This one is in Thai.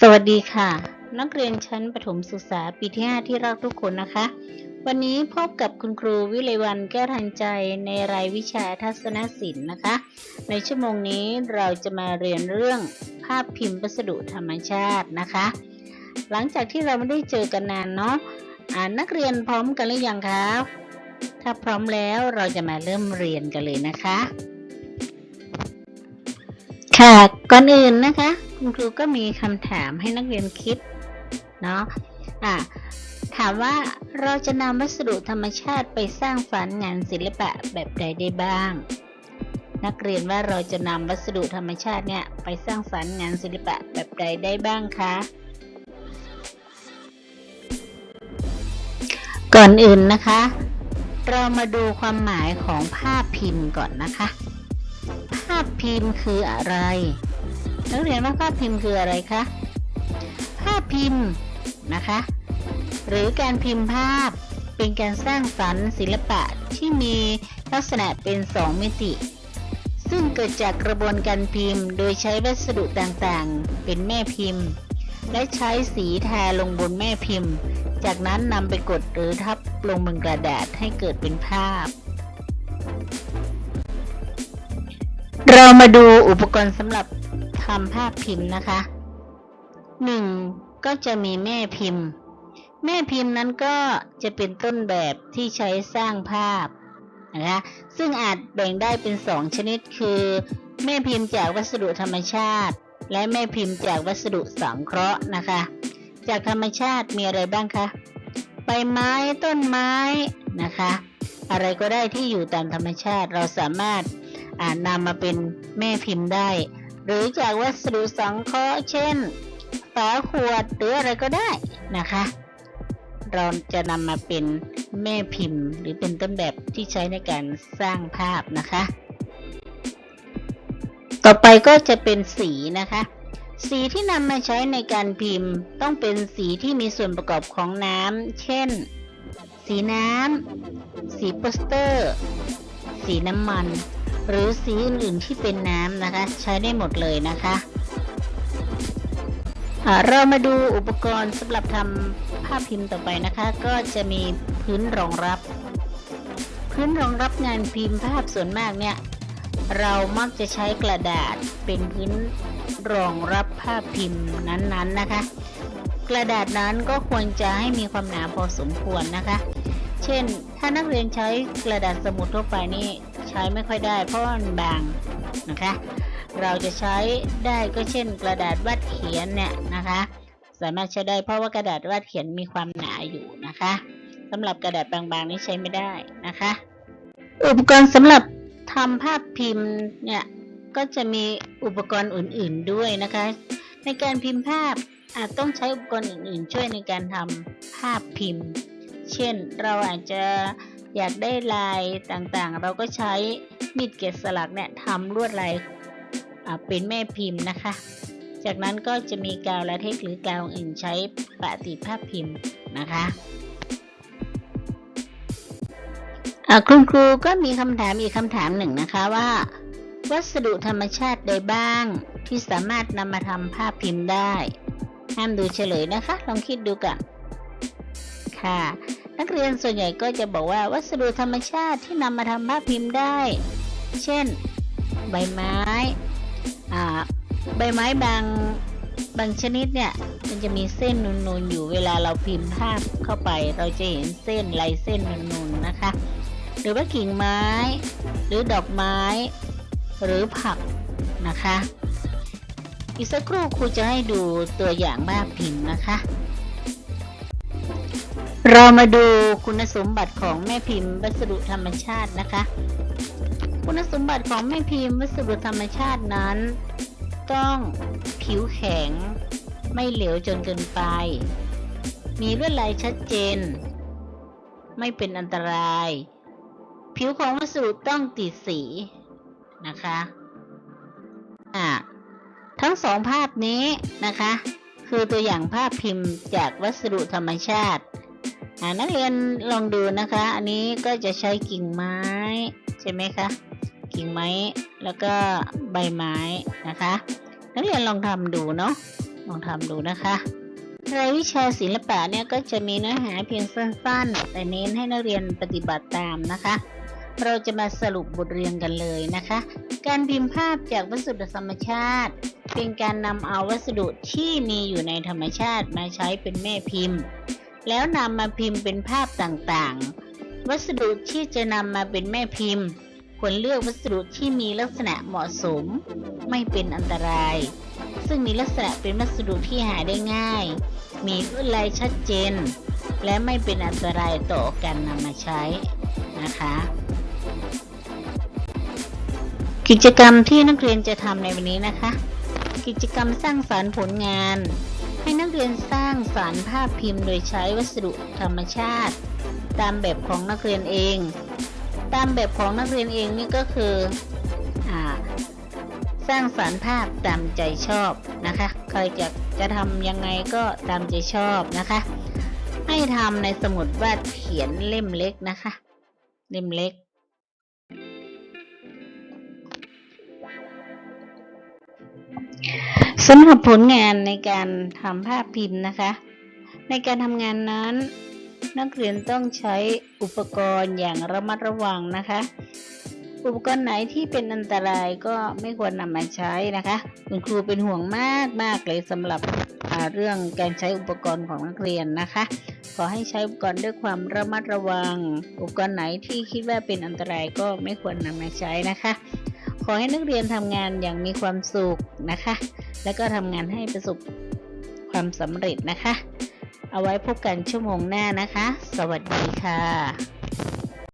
สวัสดีค่ะ นักเรียนชั้นประถมศึกษาปีที่ 5 ที่รักทุกคนนะคะ วันนี้พบกับคุณครูวิไลวันแก้วทันใจในรายวิชาทัศนศิลป์นะคะ ในชั่วโมงนี้เราจะมาเรียนเรื่องภาพพิมพ์วัสดุธรรมชาตินะคะ หลังจากที่เราไม่ได้เจอกันนานเนาะอ่านักเรียนพร้อมกันหรือยังคะถ้าพร้อมแล้วเราจะมาเริ่มเรียนกันเลยนะคะ ค่ะก่อนอื่นนะคะคุณครูก็มีคำถามให้นักเรียนคิดเนาะอะถามว่าเราจะนำวัสดุธรรมชาติไปสร้างฝันงานศิลปะแบบใดได้บ้าง นักเรียนว่าเราจะนำวัสดุธรรมชาติเนี่ยไปสร้างสรรค์งานศิลปะแบบใดได้บ้างคะก่อนอื่นนะคะ เรามาดูความหมายของภาพพิมพ์ก่อนนะคะาพพิมพ์คืออะไรนักเรียนว่าภาพพิมพ์คืออะไรคะ ภาพพิมพ์นะคะ หรือการพิมพ์ภาพเป็นการสร้างสรรค์ศิลปะที่มีลักษณะเป็นสองมิติ ซึ่งเกิดจากกระบวนการพิมพ์ โดยใช้วัสดุต่างๆ เป็นแม่พิมพ์ และใช้สีทาลงบนแม่พิมพ์ จากนั้นนำไปกดหรือทับลงบนกระดาษให้เกิดเป็นภาพ เรามาดูอุปกรณ์สำหรับทำภาพพิมพ์นะคะ 1. ก็จะมีแม่พิมพ์ แม่พิมพ์นั้นก็จะเป็นต้นแบบที่ใช้สร้างภาพนะคะซึ่งอาจแบ่งได้เป็น 2 ชนิดคือ แม่พิมพ์จากวัสดุธรรมชาติ และแม่พิมพ์จากวัสดุสังเคราะห์นะคะ จากธรรมชาติมีอะไรบ้างคะใบไม้ต้นไม้นะคะ อะไรก็ได้ที่อยู่ตามธรรมชาติเราสามารถ นำมาเป็นแม่พิมพ์ได้ หรือจากวัสดุสังเคราะห์เช่นฝาขวดหรืออะไรก็ได้นะคะ เราจะนำมาเป็นแม่พิมพ์ หรือเป็นต้นแบบที่ใช้ในการสร้างภาพนะคะ ต่อไปก็จะเป็นสีนะคะ สีที่นำมาใช้ในการพิมพ์ ต้องเป็นสีที่มีส่วนประกอบของน้ำเช่น สีน้ำสีโปสเตอร์ สีน้ำมัน หรือสีอื่นๆที่เป็นน้ำนะคะ ใช้ได้หมดเลยนะคะเรามาดูอุปกรณ์สำหรับทำภาพพิมพ์ต่อไปนะคะ ก็จะมีพื้นรองรับ พื้นรองรับงานพิมพ์ภาพส่วนมากเนี่ย เรามักจะใช้กระดาษเป็นพื้นรองรับภาพพิมพ์นั้นๆนะคะ กระดาษนั้นก็ควรจะให้มีความหนาพอสมควรนะคะ เช่น ถ้านักเรียนใช้กระดาษสมุดทั่วไปนี่ ช้ไม่ค่อยได้ เพราะว่ามันบางนะคะ เราจะใช้ได้ก็เช่น กระดาษวาดเขียนเนี่ยนะคะ สามารถใช้ได้เพราะว่ากระดาษวาดเขียนมีความหนาอยู่นะคะสำหรับกระดาษบางๆนี่ใช้ไม่ได้นะคะ อุปกรณ์สำหรับทำภาพพิมพ์เนี่ยก็จะมีอุปกรณ์อื่นๆด้วยนะคะ ในการพิมพ์ภาพอาจต้องใช้อุปกรณ์อื่นๆ ช่วยในการทำภาพพิมพ์ เช่นเราอาจจะ อยากได้ลายต่างๆ เราก็ใช้มีดเกตสลักเนี่ยทำลวดลายเป็นแม่พิมพ์นะคะ จากนั้นก็จะมีกาวลาเทกซ์หรือกาวอื่นใช้ปะติดภาพพิมพ์นะคะคุณครูก็มีคำถามอีกคำถามหนึ่งนะคะว่า วัสดุธรรมชาติใดบ้างที่สามารถนำมาทำภาพพิมพ์ได้ ห้ามดูเฉลยนะคะ ลองคิดดูกันค่ะ นักเรียนส่วนใหญ่ก็จะบอกว่าวัสดุธรรมชาติที่นำมาทำภาพพิมพ์ได้ เช่น ใบไม้ใบไม้บางบางชนิดเนี่ยมันจะมีเส้นนูนๆอยู่เวลาเราพิมพ์ภาพเข้าไป เราจะเห็นเส้นลายเส้นนูนๆนะคะ หรือว่ากิ่งไม้ หรือดอกไม้ หรือผักนะคะ อีกสักครู่ครูจะให้ดูตัวอย่างภาพพิมพ์นะคะ เรามาดูคุณสมบัติของแม่พิมพ์วัสดุธรรมชาตินะคะ คุณสมบัติของแม่พิมพ์วัสดุธรรมชาตินั้น ต้องผิวแข็ง ไม่เหลวจนเกินไป มีลวดลายชัดเจน ไม่เป็นอันตราย ผิวของวัสดุต้องติดสีนะคะอ่าทั้งสองภาพนี้นะคะ คือตัวอย่างภาพพิมพ์จากวัสดุธรรมชาติ นักเรียนลองดูนะคะ อันนี้ก็จะใช้กิ่งไม้ใช่ไหมคะกิ่งไม้แล้วก็ใบไม้นะคะ นักเรียนลองทำดูเนาะลองทำดูนะคะรายวิชาศิลปะเนี่ยก็จะมีเนื้อหาเพียงสั้นๆ แต่เน้นให้นักเรียนปฏิบัติตามนะคะ เราจะมาสรุปบทเรียนกันเลยนะคะ การพิมพ์ภาพจากวัสดุธรรมชาติ เป็นการนำเอาวัสดุที่มีอยู่ในธรรมชาติมาใช้เป็นแม่พิมพ์ แล้วนำมาพิมพ์เป็นภาพต่างๆ วัสดุที่จะนำมาเป็นแม่พิมพ์ ควรเลือกวัสดุที่มีลักษณะเหมาะสม ไม่เป็นอันตราย ซึ่งมีลักษณะเป็นวัสดุที่หาได้ง่าย มีลวดลายชัดเจน และไม่เป็นอันตรายต่อการนำมาใช้นะคะ กิจกรรมที่นักเรียนจะทำในวันนี้นะคะ กิจกรรมสร้างสารรค์ผลงาน ให้นักเรียนสร้างสารภาพพิมพ์โดยใช้วัสดุธรรมชาติ ตามแบบของนักเรียนเอง ตามแบบของนักเรียนเองนี่ก็คืออสร้างสารภาพตามใจชอบนะคะ ใครจะจะทำยังไงก็ตามใจชอบนะคะ ให้ทำในสมุดวาดเขียนเล่มเล็กนะคะ เล่มเล็ก สำหรับผลงานในการทำภาพพิมพ์นะคะ ในการทำงานนั้น นักเรียนต้องใช้อุปกรณ์อย่างระมัดระวังนะคะ อุปกรณ์ไหนที่เป็นอันตรายก็ไม่ควรนำมาใช้นะคะ คุณครูเป็นห่วงมากมากเลยสำหรับเรื่องการใช้อุปกรณ์ของนักเรียนนะคะ ขอให้ใช้อุปกรณ์ด้วยความระมัดระวัง อุปกรณ์ไหนที่คิดว่าเป็นอันตรายก็ไม่ควรนำมาใช้นะคะ ขอให้นักเรียนทำงานอย่างมีความสุขนะคะ แล้วก็ทำงานให้ประสบความสำเร็จนะคะ เอาไว้พบกันชั่วโมงหน้านะคะ สวัสดีค่ะ